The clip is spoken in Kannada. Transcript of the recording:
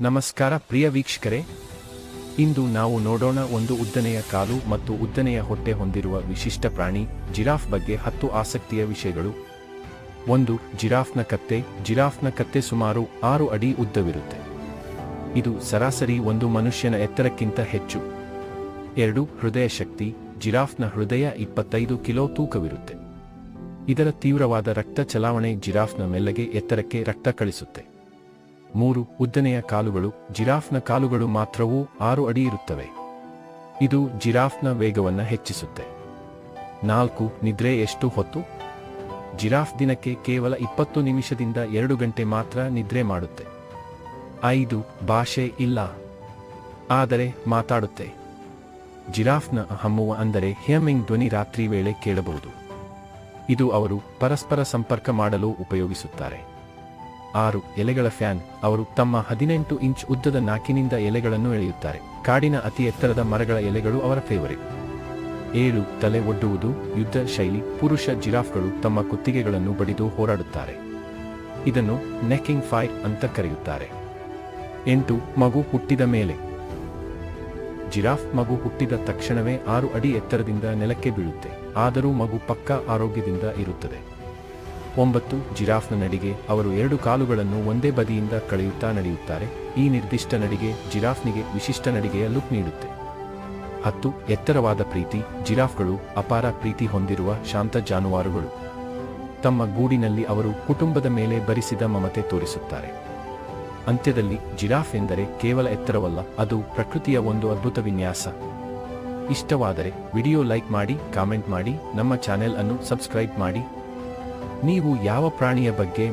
ನಮಸ್ಕಾರ ಪ್ರಿಯ ವೀಕ್ಷಕರೇ. ಇಂದು ನಾವು ನೋಡೋಣ ಒಂದು ಉದ್ದನೆಯ ಕಾಲು ಮತ್ತು ಉದ್ದನೆಯ ಹೊಟ್ಟೆ ಹೊಂದಿರುವ ವಿಶಿಷ್ಟ ಪ್ರಾಣಿ ಜಿರಾಫ್ ಬಗ್ಗೆ ಹತ್ತು ಆಸಕ್ತಿಯ ವಿಷಯಗಳು. ಒಂದು, ಜಿರಾಫ್ನ ಕತ್ತೆ. ಜಿರಾಫ್ನ ಕತ್ತೆ ಸುಮಾರು ಆರು ಅಡಿ ಉದ್ದವಿರುತ್ತೆ. ಇದು ಸರಾಸರಿ ಒಂದು ಮನುಷ್ಯನ ಎತ್ತರಕ್ಕಿಂತ ಹೆಚ್ಚು. ಎರಡು, ಹೃದಯ ಶಕ್ತಿ. ಜಿರಾಫ್ನ ಹೃದಯ ಇಪ್ಪತ್ತೈದು ಕಿಲೋ ತೂಕವಿರುತ್ತೆ. ಇದರ ತೀವ್ರವಾದ ರಕ್ತ ಚಲಾವಣೆ ಜಿರಾಫ್ನ ಮೆಲ್ಲಗೆ ಎತ್ತರಕ್ಕೆ ರಕ್ತ ಕಳಿಸುತ್ತೆ. ಮೂರು ಉದ್ದನೆಯ ಕಾಲುಗಳು, ಜಿರಾಫ್ನ ಕಾಲುಗಳು ಮಾತ್ರವೂ ಆರು ಅಡಿ ಇರುತ್ತವೆ. ಇದು ಜಿರಾಫ್ನ ವೇಗವನ್ನು ಹೆಚ್ಚಿಸುತ್ತೆ. ನಾಲ್ಕು ನಿದ್ರೆ ಎಷ್ಟು ಹೊತ್ತು? ಜಿರಾಫ್ ದಿನಕ್ಕೆ ಕೇವಲ ಇಪ್ಪತ್ತು ನಿಮಿಷದಿಂದ ಎರಡು ಗಂಟೆ ಮಾತ್ರ ನಿದ್ರೆ ಮಾಡುತ್ತೆ. ಐದು ಭಾಷೆ ಇಲ್ಲ. ಆದರೆ ಮಾತಾಡುತ್ತೆ. ಜಿರಾಫ್ನ ಹಮ್ಮುವ ಅಂದರೆ ಹಿಯಮಿಂಗ್ ಧ್ವನಿ ರಾತ್ರಿ ವೇಳೆ ಕೇಳಬಹುದು. ಇದು ಅವರು ಪರಸ್ಪರ ಸಂಪರ್ಕ ಮಾಡಲು ಉಪಯೋಗಿಸುತ್ತಾರೆ. ಆರು ಎಲೆಗಳ ಫ್ಯಾನ್. ಅವರು ತಮ್ಮ ಹದಿನೆಂಟು ಇಂಚ್ ಉದ್ದದ ನಾಕಿನಿಂದ ಎಲೆಗಳನ್ನು ಎಳೆಯುತ್ತಾರೆ. ಕಾಡಿನ ಅತಿ ಎತ್ತರದ ಮರಗಳ ಎಲೆಗಳು ಅವರ ಫೇವರಿಟ್ ಏಳು, ತಲೆ ಒಡ್ಡುವುದು, ಯುದ್ಧ ಶೈಲಿ, ಪುರುಷ ಜಿರಾಫ್ಗಳು ತಮ್ಮ ಕುತ್ತಿಗೆಗಳನ್ನು ಬಡಿದು ಹೋರಾಡುತ್ತಾರೆ. ಇದನ್ನು ನೆಕ್ಕಿಂಗ್ ಫೈಟ್ ಅಂತ ಕರೆಯುತ್ತಾರೆ. ಎಂಟು, ಮಗು ಹುಟ್ಟಿದ ಮೇಲೆ. ಜಿರಾಫ್ ಮಗು ಹುಟ್ಟಿದ ತಕ್ಷಣವೇ ಆರು ಅಡಿ ಎತ್ತರದಿಂದ ನೆಲಕ್ಕೆ ಬೀಳುತ್ತೆ. ಆದರೂ ಮಗು ಪಕ್ಕಾ ಆರೋಗ್ಯದಿಂದ ಇರುತ್ತದೆ. ಒಂಬತ್ತು ಜಿರಾಫ್ನ ನಡಿಗೆ ಅವರು ಎರಡು ಕಾಲುಗಳನ್ನು ಒಂದೇ ಬದಿಯಿಂದ ಕಳೆಯುತ್ತಾ ನಡೆಯುತ್ತಾರೆ. ಈ ನಿರ್ದಿಷ್ಟ ನಡಿಗೆ ಜಿರಾಫ್ನಿಗೆ ವಿಶಿಷ್ಟ ನಡಿಗೆಯ ಲುಕ್ ನೀಡುತ್ತೆ. ಹತ್ತು, ಎತ್ತರವಾದ ಪ್ರೀತಿ, ಜಿರಾಫ್ಗಳು ಅಪಾರ ಪ್ರೀತಿ ಹೊಂದಿರುವ ಶಾಂತ ಜಾನುವಾರುಗಳು. ತಮ್ಮ ಗೂಡಿನಲ್ಲಿ ಅವರು ಕುಟುಂಬದ ಮೇಲೆ ಬರಿಸಿದ ಮಮತೆ ತೋರಿಸುತ್ತಾರೆ. ಅಂತ್ಯದಲ್ಲಿ ಜಿರಾಫ್ ಎಂದರೆ ಕೇವಲ ಎತ್ತರವಲ್ಲ, ಅದು ಪ್ರಕೃತಿಯ ಒಂದು ಅದ್ಭುತ ವಿನ್ಯಾಸ. ಇಷ್ಟವಾದರೆ ವಿಡಿಯೋ ಲೈಕ್ ಮಾಡಿ, ಕಾಮೆಂಟ್ ಮಾಡಿ, ನಮ್ಮ ಚಾನೆಲ್ ಅನ್ನು ಸಬ್ಸ್ಕ್ರೈಬ್ ಮಾಡಿ. ನೀವು ಯಾವ ಪ್ರಾಣಿಯ ಬಗ್ಗೆ